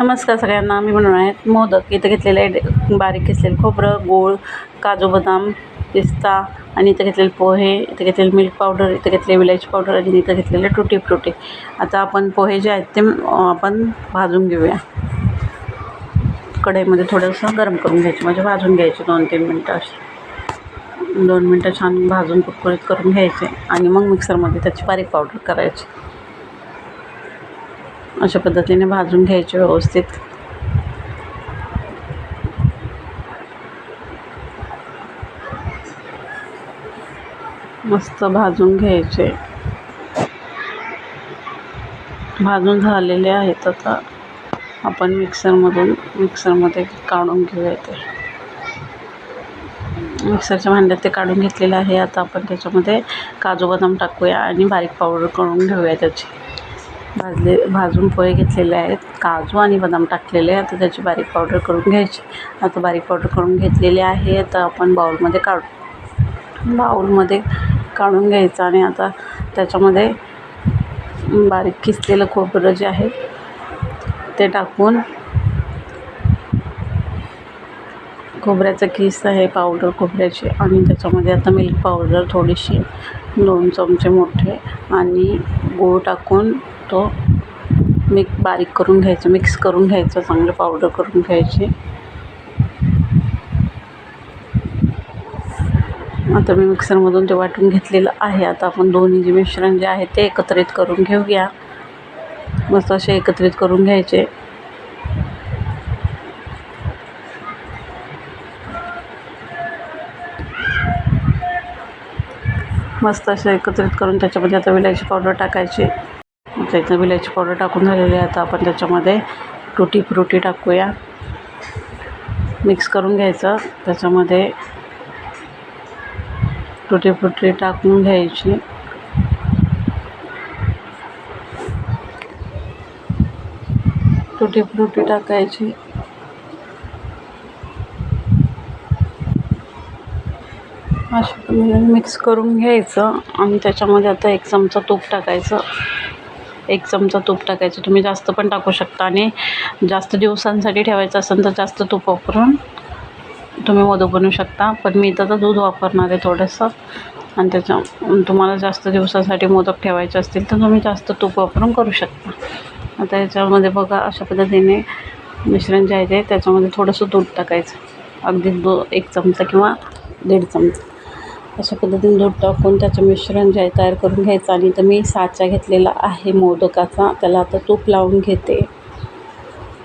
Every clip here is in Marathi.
नमस्कार सगळ्यांना मी म्हणून आहेत मोदक. इथं घेतलेले आहे बारीक किसलेलं खोबरं गूळ काजू बदाम पिस्ता आणि इथं घेतलेले पोहे इथं घेतलेले मिल्क पावडर इथं घेतले विलायची पावडर आणि इथं घेतलेले टुटी फ्रुटी आता आपण पोहे जे आहेत ते आपण भाजून घेऊया. कढईमध्ये थोडंसं गरम करून घ्यायचे म्हणजे भाजून घ्यायचे दोन तीन मिनटं असे दोन मिनटं छान भाजून कुरकुरीत करून घ्यायचे आणि मग मिक्सरमध्ये त्याची बारीक पावडर करायची. अशा पद्धतीने भाजून घ्यायचे व्यवस्थित. मस्त भाजून घ्यायचे. भाजून झालेले आहेत आता. आपण मिक्सरमधून मिक्सरमध्ये काढून घेऊया ते. मिक्सरच्या भांड्यात ते काढून घेतलेलं आहे. आता आपण त्याच्यामध्ये काजू बदाम टाकूया आणि बारीक पावडर करून घेऊया त्याची. भाजले भाजून पोहे घेतलेले आहेत. काजू आणि बदाम टाकलेले आहे आता त्याची बारीक पावडर करून घ्यायची. आता बारीक पावडर करून घेतलेली आहे. आता आपण बाऊलमध्ये काढू. बाऊलमध्ये काढून घ्यायचं आणि आता त्याच्यामध्ये बारीक किसलेलं खोबरं जे आहे ते टाकून खोबऱ्याचं किस आहे पावडर खोबऱ्याची. आणि त्याच्यामध्ये आता मिल्क पावडर थोडीशी दोन चमचे मोठे आणि गूळ टाकून तो मिक बारीक करून घ्यायचं मिक्स करून घ्यायचं चांगलं पावडर करून घ्यायची. आता मी मिक्सरमधून ते वाटून घेतलेलं आहे. आता आपण दोन्ही जे मिश्रण जे आहे ते एकत्रित करून घेऊया. मस्त असे एकत्रित करून घ्यायचे. मस्त असे एकत्रित करून त्याच्यामध्ये आता विलायची पावडर टाकायची. आता इथं विलायची पावडर टाकून झालेली आहे. आता आपण त्याच्यामध्ये टुटी फ्रुटी टाकूया. मिक्स करून घ्यायचं. त्याच्यामध्ये टुटी फ्रुटी टाकून घ्यायची. टुटी फ्रुटी टाकायची. अशा मिक्स करून घ्यायचं आणि त्याच्यामध्ये आता एक चमचा तूप टाकायचं. एक चमचा तूप टाकायचं. तुम्ही जास्त पण टाकू शकता आणि जास्त दिवसांसाठी ठेवायचं असेल तर जास्त तूप वापरून तुम्ही मधू बनवू शकता. पण मी इथं तर दूध वापरणार आहे थोडंसं. आणि त्याच्या तुम्हाला जास्त दिवसासाठी मोदक ठेवायचे असतील तर तुम्ही जास्त तूप वापरून करू शकता. आता याच्यामध्ये बघा अशा पद्धतीने मिश्रण जे आहे ते त्याच्यामध्ये थोडंसं दूध टाकायचं. अगदी दो एक चमचा किंवा दीड चमचा. अशा पद्धतीने दूध टाकून त्याचं मिश्रण जे आहे तयार करून घ्यायचं आणि तर मी साचा घेतलेला आहे मोदकाचा. त्याला आता तूप लावून घेते.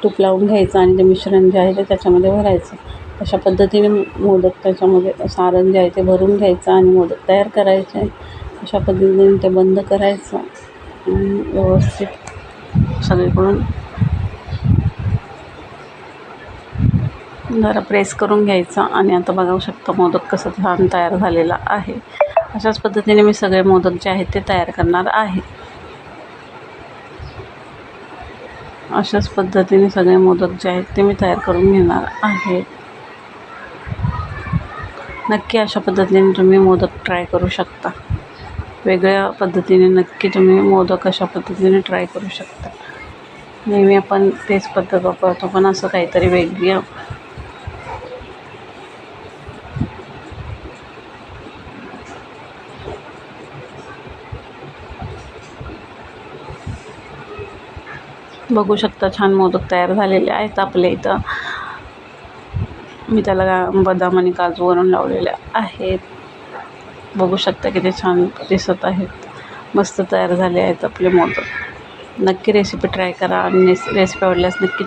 तूप लावून घ्यायचं आणि ते मिश्रण जे आहे ते त्याच्यामध्ये भरायचं. अशा पद्धतीने मोदक त्याच्यामध्ये सारण जे आहे ते भरून घ्यायचं आणि मोदक तयार करायचे. अशा पद्धतीने ते बंद करायचं आणि व्यवस्थित सगळीकडून जरा प्रेस करून घ्यायचा आणि आता बघू शकता मोदक कसं छान तयार झालेला आहे. अशाच पद्धतीने मी सगळे मोदक जे आहेत ते तयार करणार आहे. अशाच पद्धतीने सगळे मोदक जे आहेत ते मी तयार करून घेणार आहे. नक्की अशा पद्धतीने तुम्ही मोदक ट्राय करू शकता. वेगळ्या पद्धतीने नक्की तुम्ही मोदक अशा पद्धतीने ट्राय करू शकता. नेहमी आपण तेच पद्धत वापरतो पण असं काहीतरी वेगळी बघू शकता छान मोदक तयार झालेले आहेत आपल्या इथं. मी त्याला बदाम आणि काजू वरून लावलेले आहेत. बघू शकता किती छान दिसत आहेत. मस्त तयार झाले आहेत आपले मोदक. नक्की रेसिपी ट्राय करा आणि रेसिपी आवडल्यास नक्की